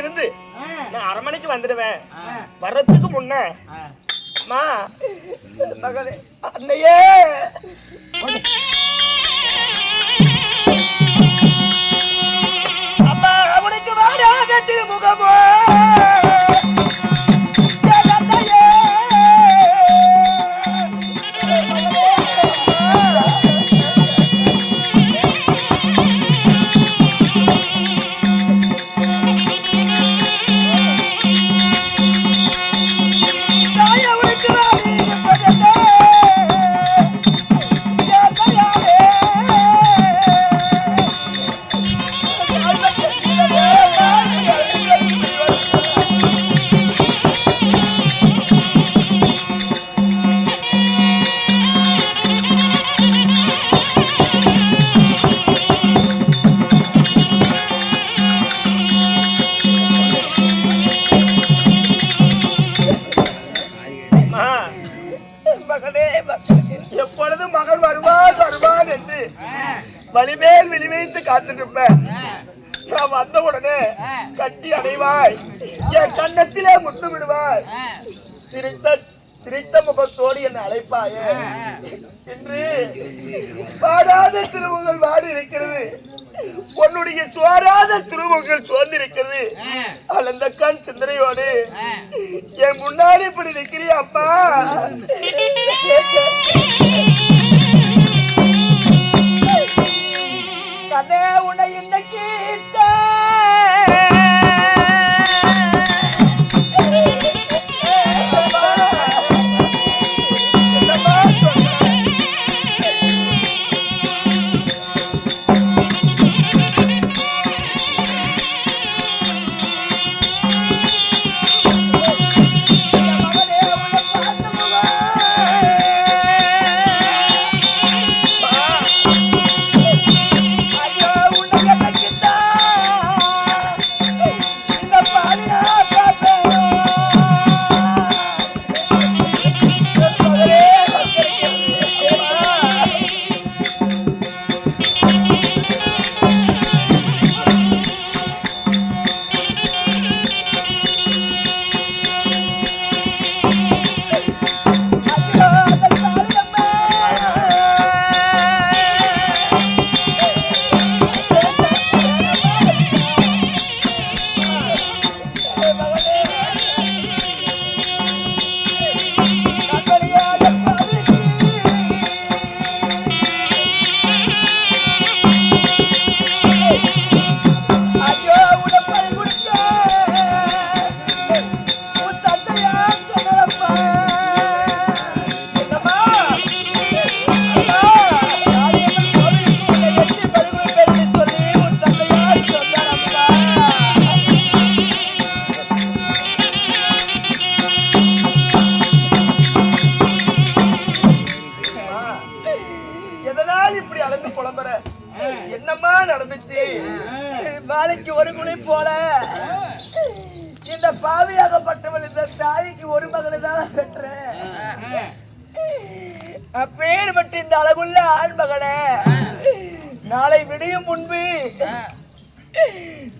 இருந்து நான் அரை மணிக்கு வந்துடுவேன். வர்றதுக்கு முன்ன அன்னையே. அம்மா அவனுக்கு வாடாத திருமுகமோ. மகனே மகனே, மகன் வருவான் வருவான் என்று வலிமேல் விழிவைத்து காத்துருப்பேன். நான் வந்த உடனே கட்டி அடைவாய். என் கண்ணத்திலே முத்து விடுவாய் சிரித்த சிரித்த முகத்தோடு என்னை அழைப்பாயே. என்று பாடாத திருமுகங்கள் வாடி இருக்கிறது உன்னுடைய சோராத திருமுகங்கள் சோர்ந்திருக்கிறது அந்த கண் சிந்தனையோடு. என் முன்னாடி இப்படி நிக்கிறியா அப்பா? கண்ணே உன்னை இன்னைக்கு விடியும் முன்பு.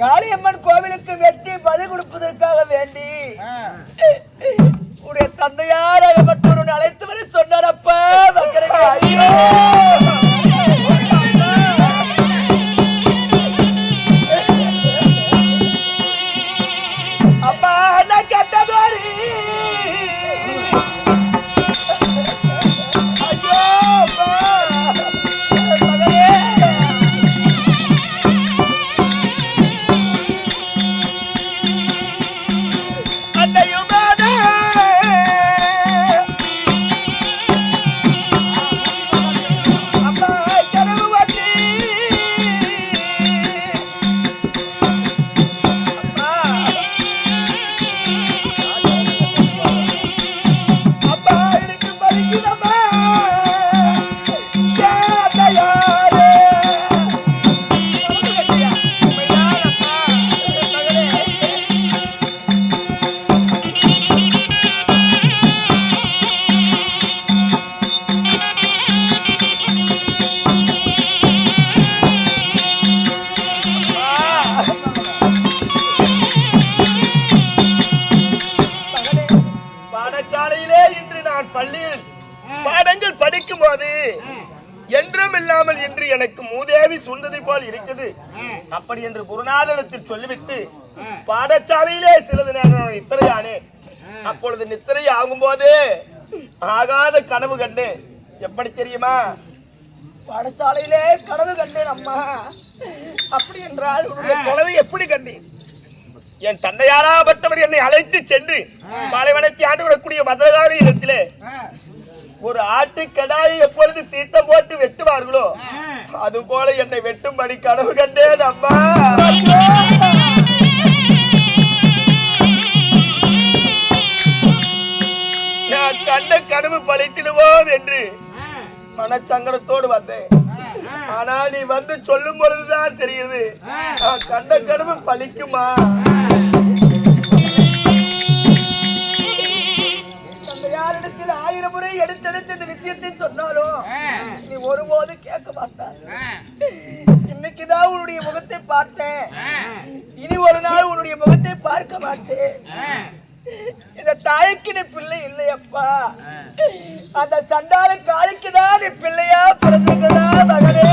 காளியம்மன் கோவிலுக்கு வெட்டி பலி கொடுப்பதற்காக வேண்டி உடைய தந்தையாராக மற்றொரு அழைத்து வர சொன்னார் அப்ப. மக்களுக்கு ஐயோ. நினைக்கும் போது என்றும் இல்லாமல் என்று எனக்கு மூதேவி சூழ்ந்ததை போல் இருக்குது. அப்படி என்று குருநாதனத்தில் சொல்லிவிட்டு பாடசாலையிலே சிறிது நேரம் நித்திரையானே. அப்பொழுது நித்திரை ஆகும்போது ஆகாத கனவு கண்டேன். எப்படி தெரியுமா? பாடசாலையிலே கனவு கண்டேன் அம்மா. அப்படி என்றால் உன்னுடைய கனவை எப்படி கண்டேன்? என் தந்தையாராபட்டவர் என்னை அழைத்து சென்று பாலைவனத்தை ஆண்டு வரக்கூடிய மதுரகாரி இடத்திலே ஒரு ஆட்டு கடாயை எப்பொழுது தீர்த்தம் போட்டு வெட்டுவார்களோ அது போல என்னை வெட்டும்படி கனவு கண்டேன் அம்மா. நான் கண்ட கனவு பழித்திடுவோம் என்று மனச்சங்கடத்தோடு வந்தேன். ஆனால் நீ வந்து சொல்லும் பொழுதுதான் தெரியுது. நான் கண்ட கனவு பழிக்குமா? அந்த யாரிடத்தில் ஆயிரம் முறை எடுத்தெடுத்து இந்த விஷயத்தை சொன்னாலும் நீ ஒருபோது கேட்க மாட்டாய். இன்னைக்குதான் உன்னுடைய முகத்தை பார்த்தேன். இனி ஒரு நாள் உன்னுடைய முகத்தை பார்க்க மாட்டேன். இந்த தாய்க்கின பிள்ளை இல்லையப்பா. அந்த சண்டால காலுக்கு தான் நீ பிள்ளையா பிறந்திருக்கதா மகனே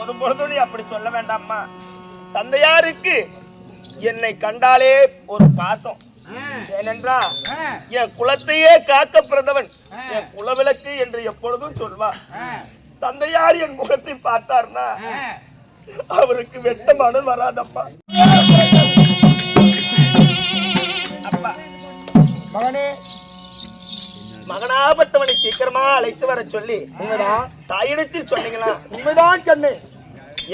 ஒரு பொழுதும் நீ அப்படி சொல்ல வேண்டாம்மா. தந்தையாருக்கு என்னை கண்டாலே ஒரு பாசம். ஏனென்றா என் குலத்தையே காக்க பிறந்தவன் என் குலவிளக்கு என்று எப்பொழுதும் சொல்வார் தந்தையார் என் முகத்தை பார்த்தார்னா அவருக்கு வெட்ட மனம் வராதப்பா மகனே. மகனாபட்டவனை சீக்கிரமா அழைத்து வர சொல்லி உண்மைதான் தாயிடத்தில் சொன்னீங்களா? உண்மைதான் கண்ணு.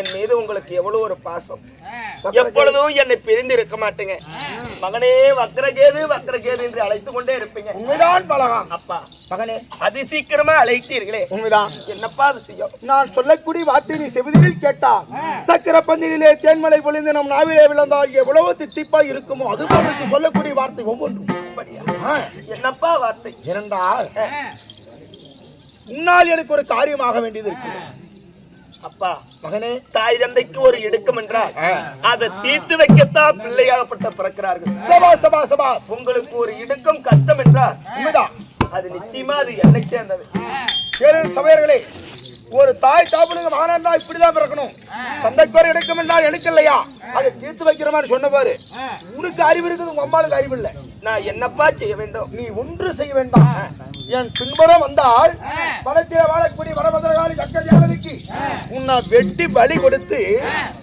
என் மீது உங்களுக்கு எவ்வளவு ஒரு பாசம். எப்பொழுதும் என்னை பிரிந்து இருக்க மாட்டீங்க. மகனே வக்ரகேது வக்ரகேது என்று அழைத்து கொண்டே இருப்பீங்க. உண்மைதான் பலகாம் அப்பா மகனே. அதி சீக்கிரமா அழைத்தீர்களே. உண்மைதான். என்னப்பா அது செய்யும்? நான் சொல்லக்கூடிய வார்த்தை நீ செவிதில் கேட்டா சக்கர பந்திலே தேன்மலை பொழிந்து நம் நாவிலே விழுந்தால் எவ்வளவு தித்திப்பா இருக்குமோ அது போல சொல்லக்கூடிய வார்த்தை ஒவ்வொன்றும். என்னப்பா வார்த்தை? இரண்டால் உன்னால் எனக்கு ஒரு காரியமாக வேண்டியது இருக்கு அப்பா மகனே தாய் தந்தைக்கு ஒரு இடுக்கம் என்றால் அதை தீர்த்து வைக்கத்தான் பிள்ளையாகப்பட்ட பிறக்கிறார்கள். சபா சபா சபா. உங்களுக்கு ஒரு இடுக்கம் கஷ்டம் என்றால் உண்மைதான். அது நிச்சயமா அது என்னை சேர்ந்தது. பேரன் சபையர்களே ஒரு தாய் தாப்பனுங்க மகனா இப்படிதான் பிறக்கணும். தந்தைக்கு ஒரு எடுக்கும் என்றால் எனக்கு இல்லையா? அதை தீர்த்து வைக்கிற மாதிரி சொன்ன பாரு உனக்கு அறிவு இருக்குது உங்க அம்மாளுக்கு அறிவு இல்லை. நான் என்னப்பா செய்ய வேண்டும்? நீ ஒன்று செய்ய வேண்டாம். என் பின்புறம் வந்தால் வனத்தில வாழக்கூடிய வனபத்திரகாளி சக்கரஜாலனுக்கு உன்னை வெட்டி பலி கொடுத்து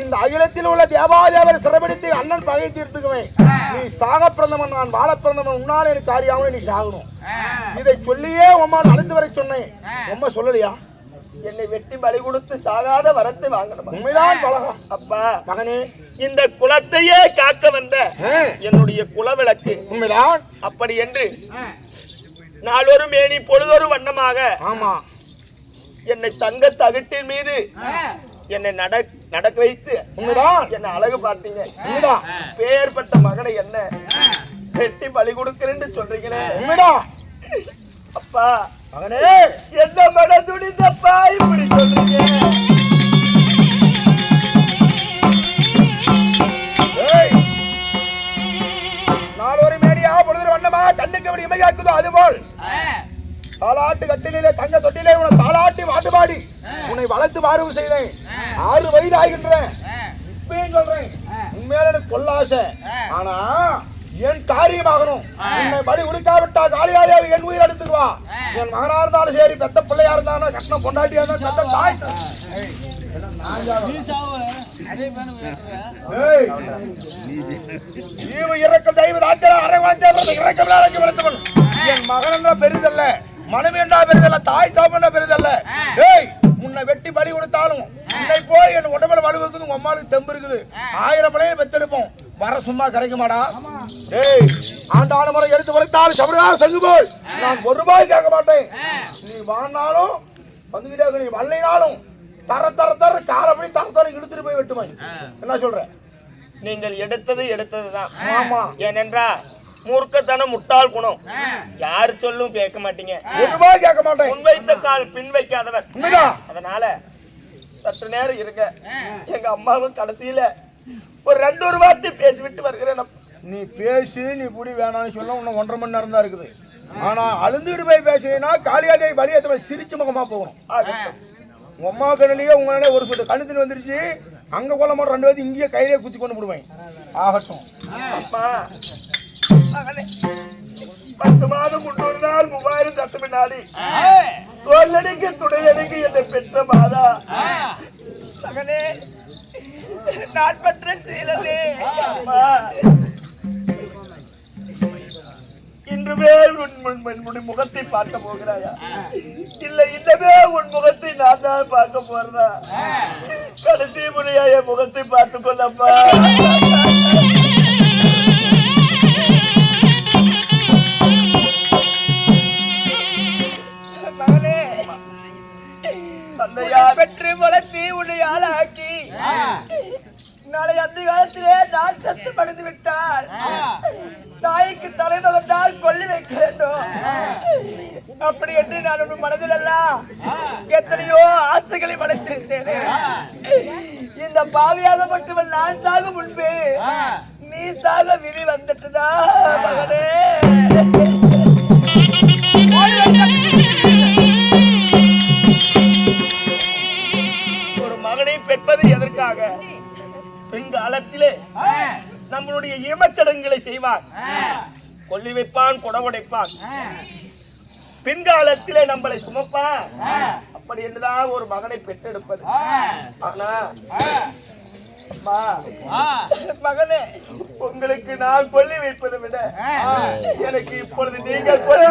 இந்த அகிலத்தில் உள்ள தேவாதேவரை சிறைப்படுத்தி அண்ணன் பகை தீர்த்துக்குவேன். நீ சாக பிறந்தவன் நான் வாழ பிறந்தவன் உன்னால் எனக்கு காரியாமல் நீ சாகணும். இதை சொல்லியே உம்மா அழைத்து வர சொன்னேன். உம்மா சொல்லலையா? என்னை வெட்டி பலி கொடுத்து சாகாத வரத்தை வாங்கணும்? உண்மைதான் பழகம் அப்பா. மகனே இந்த குலத்தையே காக்க வந்த என்னுடைய குலவிளக்கு. உண்மைதான் அப்படி என்று நாளொரு மேனி பொழுதொரு வண்ணமாக ஆமா. என்னை தங்க தகட்டின் மீது என்னை நட நடக்க வைத்து உண்மைதான் என்னை அழகு பார்த்தீங்க. உண்மைதான் பேர்பட்ட மகனை என்ன வெட்டி பலி கொடுக்கிறேன்னு சொல்றீங்களே. உண்மைதான் அப்பா மகனே! என்ன மன துணிந்தப்பா இப்படி சொல்றீங்க? நாளொரு மேடியா பொழுது வண்ணமா கண்ணுக்கு அப்படி இமையாக்குதோ அதுபோல் தாலாட்டு கட்டிலே தங்க தொட்டிலே உன்னை தாலாட்டி வாட்டு பாடி உன்னை வளர்த்து மாறுவு செய்தேன். ஆறு வயது ஆகின்றேன். இப்பயும் சொல்றேன். உண்மையில எனக்கு கொல்லாசை ஆனா என் காரியமாகணும். உன்னை பலி கொடுக்காவிட்டா காளியாதேவி என் உயிர் எடுத்துக்குவா என் மகனா இருந்தாலும் சரி பெத்த பிள்ளையா இருந்தாலும் கஷ்டம் பொண்டாட்டியா இருந்தாலும் பெத்த ஏய், ஈவு இறக்கம் தெய்வ ஆச்சரம் அரை வாழ்ச்சாலும் இறக்கம் நாளைக்கு வளர்த்தவன் என் மகன் பெரிதல்ல மனைவி என்றா பெரிதல்ல தாய் தாப்பன் என்ற பெரிதல்ல. ஏய் உன்னை வெட்டி பலி கொடுத்தாலும் உன்னை போய் என் உடம்புல வலு இருக்குது உங்க அம்மாளுக்கு தெம்பு இருக்குது. ஆயிரம் பழைய பெத்தெடுப்போம் வர சும்மா கிடைக்க மாடா ஏய் ஆண்டான முறை எடுத்து வளர்த்தாலும் சபரிதான் செஞ்சு போய். நான் ஒரு ரூபாய் கேட்க மாட்டேன். நீ வாழ்னாலும் வந்துகிட்டே நீ வல்லைனாலும் தர தர தர காலப்படி தர தர இழுத்துட்டு போய் வெட்டுமை என்ன சொல்ற? நீங்கள் எடுத்தது எடுத்ததுதான். ஆமா. ஏனென்றால் மூர்க்கத்தனம் முட்டாள் குணம். யாரு சொல்லும் கேட்க மாட்டீங்க. ஒரு ரூபாய் கேட்க மாட்டேன். முன் வைத்த கால் பின் வைக்காதவர். உண்மைதான். அதனால சற்று நேரம் இருங்க. எங்க அம்மாவும் கடைசியில ஒரு ரெண்டு ஒரு வார்த்தை பேசிவிட்டு வருகிறேன். நீ பேசு நீ புடி வேணாம்னு சொல்ல இன்னும் ஒன்றரை மணி நேரம் தான் இருக்குது. ஆனா அழுந்துட்டு போய் பேசுனீங்கன்னா காளியாதேவி வழியத்தை சிரிச்ச முகமா போகணும். உங்க அம்மா கண்ணிலேயே உங்களால ஒரு சொட்டு கண்ணு தண்ணி வந்துருச்சு. அங்க கொல்ல மாட்டோம் ரெண்டு பேரும் இங்கேயே கையிலே குத்தி கொண்டு விடுவேன் ஆகட்டும். பத்து மாதம் முன்னூறு நாள் மூவாயிரம் தத்தும நாடி தோல்லடிக்கு துணையடிக்கு என்னை பெற்ற மாதா. மகனே நான் பற்ற சீலனே. இன்றுமே உன் முகத்தை பார்க்க போகிறாயா? இல்ல இன்னமே உன் முகத்தை நான் தான் பார்க்க போறதா கடைசி முறையா என் முகத்தை பார்த்து கொள்ளப்பா. பெற்று வளர்த்தி உன்னை ஆளாக்கி நாளை அந்த காலத்திலே நான் சத்து படுத்து விட்டால் தாய்க்கு தலைமகன் கொல்லி வைக்கிறேன் அப்படி என்று நான் உன் மனதிலெல்லாம் எத்தனையோ ஆசைகளை வளர்த்திருந்தேனே. இந்த பாவியாகப்பட்டவன் நான் சாக முன்பே நீ சாக விதி வந்துட்டுதா மகனே? ஒரு மகனை பெற்பது எதற்காக? பெண்காலத்திலே நம்மளுடைய ஈமச்சடங்குகளை செய்வான். கொல்லி வைப்பான் குடவுடைப்பான் பின்காலத்திலே நம்மளை சுமப்பான். அப்படி என்றுதான் ஒரு மகனை பெற்றெடுப்பது. ஆனா அம்மா, மகனே உங்களுக்கு நான் கொல்லி வைப்பதை விட எனக்கு இப்பொழுது நீங்கள் கொல்லி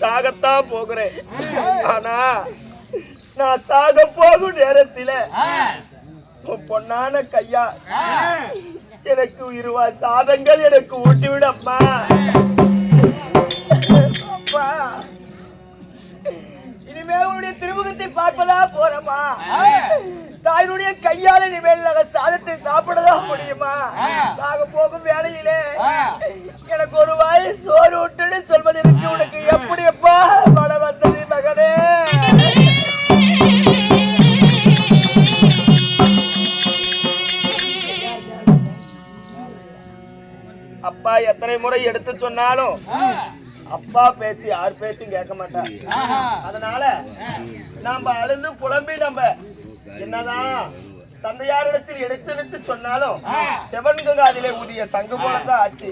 சாகத்தான் போகிறேன். ஆனா நான் சாக போகும் நேரத்தில பொன்னான கையா? எனக்கு இருவாய் சாதங்கள் எனக்கு ஊட்டி விடு அம்மா அப்பா. இனிமேல் உன்னுடைய திருமுகத்தை பார்ப்பதா போறமா தாயினுடைய கையால இனிமேல் நாங்க சாதத்தை சாப்பிடதான் முடியுமா? நாங்க போகும் வேலையிலே எனக்கு ஒரு வாய் சோறு விட்டுன்னு சொல்வதற்கு உனக்கு எப்படி எப்பா மழை வந்தது மகனே. அப்பா எத்தனை முறை எடுத்து சொன்னாலும் அப்பா பேச்சு யார் பேச்சும் கேட்க மாட்டார். அதனால நாம அழுந்து புலம்பி நம்ம. என்னதான் தந்தையாரிடத்தில் எடுத்து எடுத்து சொன்னாலும் செவன்கு காதிலே ஊதிய சங்கு போலதான் ஆச்சு.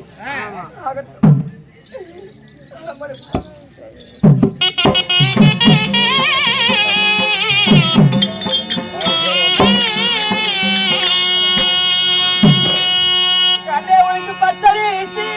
கண்ணே உனக்கு பச்சரிசி.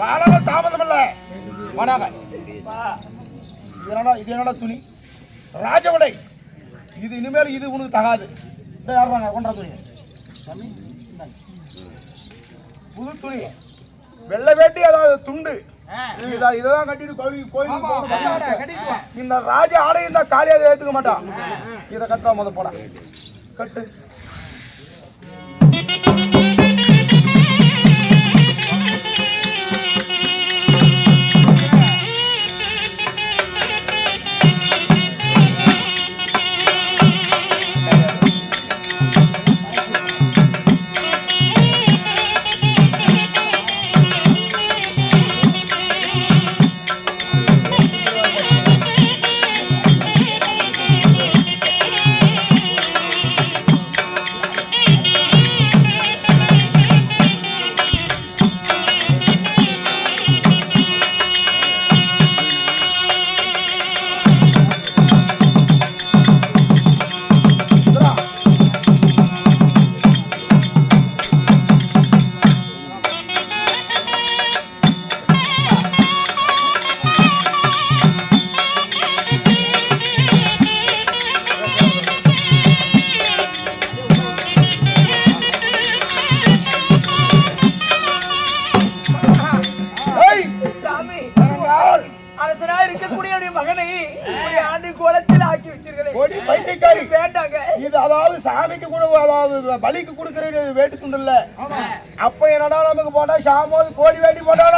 காலங்கள் தாமதம் இல்ல வனாக அப்பா, இது என்னடா இது என்னடா துணி? ராஜவடை இது இனிமேல் இது உனக்கு தகாது. இந்த யாருறாங்க? கொண்டா துணி புது துணி. வெள்ளை வேட்டி அதாவது துண்டு. இதா இததான் கட்டிட்டு கோயிலுக்கு கோயிலுக்கு. இந்த ராஜ ஆடை இந்த காலியாக ஏத்துக்க மாட்டான். இதை கட்டா முத போட. கட்டு.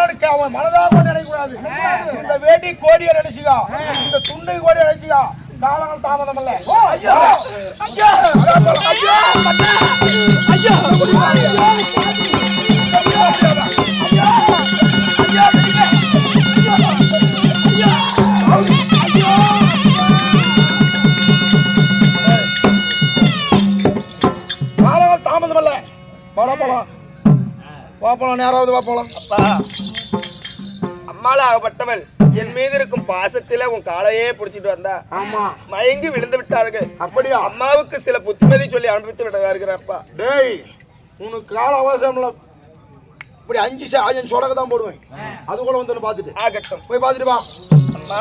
போட்டாலும் அவன் மனதாக நினைக்க கூடாது இந்த வேட்டி கோடியை நினைச்சுக்கா. இந்த துண்டை கோடியை நினைச்சுக்கா. காலங்கள் தாமதம் இல்ல ஐயோ. ஐயோ. ஐயோ. தாமதம் இல்ல போலாம் போலாம். வா போலாம். நேராவது வா போலாம். அப்பா ஆகப்பட்டவள் என் மீது இருக்கும் பாசத்தில உன் காலையே புடிச்சிட்டு வந்தா. ஆமா. மயங்கி விழுந்து விட்டார்கள். அப்படியா? அம்மாவுக்கு சில புத்திமதி சொல்லி அனுப்பித்து விடுறார்கள் அப்பா. டேய் உனக்கு கால அவகாசம் இல்ல இப்படி அஞ்சு அஞ்சு சொடக்கு தான் போடுவேன். அது கூட வந்து பார்த்துட்டு. ஆகட்டும். போய் பார்த்துட்டு வா. அம்மா.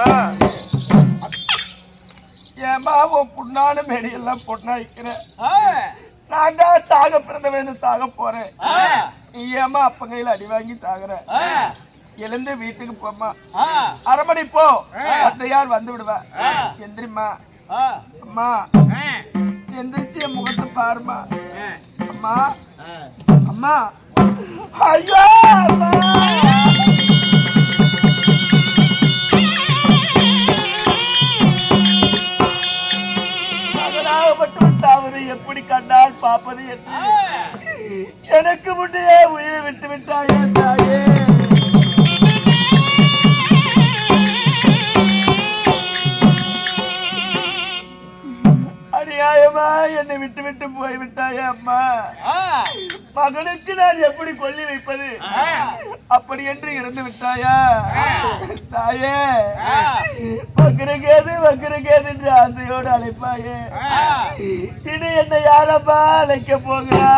ஏம்மா உன் புண்ணான மேடையெல்லாம் பொண்ணா வைக்கிறேன் நான் தான் சாக பிறந்தவன்னு சாக போறேன். நீ ஏம்மா அப்ப கையில அடி வாங்கி சாகுற? எழுந்து வீட்டுக்கு போம்மா. அரை மணி போ. அத்தையார் வந்து விடுவா. எந்திரிம்மா. அம்மா. எந்திரிச்சு என் முகத்தை பாருமா அம்மா. அம்மா. ஐயோ எப்படி கண்டால் பார்ப்பது என்று. எனக்கு முன்னே உயிரை விட்டு விட்டாயே விட்டு விட்டு போய் விட்டாயே அம்மா. மகனுக்கு நான் எப்படி கொல்லி வைப்பது? அப்படி என்று இருந்து விட்டாயா? தாயே வக்கிரகேது வக்கிரகேது என்று ஆசையோடு அழைப்பாயே. இனி என்னை யாரப்பா அழைக்க போகிறா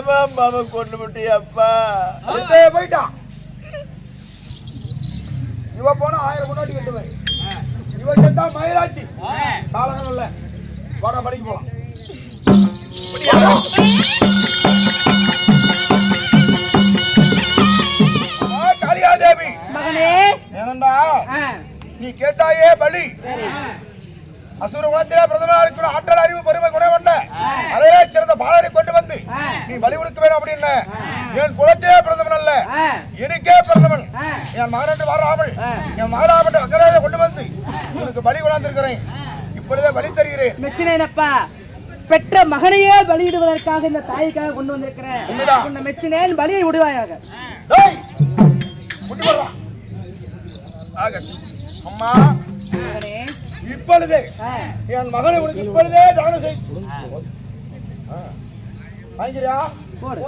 அநியாயமா அம்மாவை கொண்டு விட்டியப்பா போயிட்டான் இவ போனா ஆயிரம் முன்னாடி கட்டுவேன் இவ செத்தா மயிலாச்சு. இல்ல போனா படிக்க போலாம். மகனே. ஏனண்டா நீ கேட்டாயே பலி. அசுர குலத்திலே பிரதமரா இருக்கிற ஆற்றல் அறிவு பெருமை குணம் கொண்ட அதே சிறந்த பாலனை கொண்டு வந்து நீ பலி கொடுக்க வேணும் அப்படின்னு என் குலத்தே பிறந்தவன் அல்ல. எனக்கே ஆ. என் மகனன்று வாராமல். என் மகனாகப்பட்ட அக்கறையை கொண்டு வந்து உனக்கு பலி கொண்டாந்திருக்கிறேன் இப்பொழுதே பலி தருகிறேன். பெற்ற மகனையே பலியிடுவதற்காக இந்த தாய்க்காக கொண்டு வந்திருக்கிறேன். மெச்சினேன் பலியை விடுவாயாக. அம்மா இப்பொழுதே என் மகனை உனக்கு இப்பொழுதே தானம் செய். ஆ. போடு.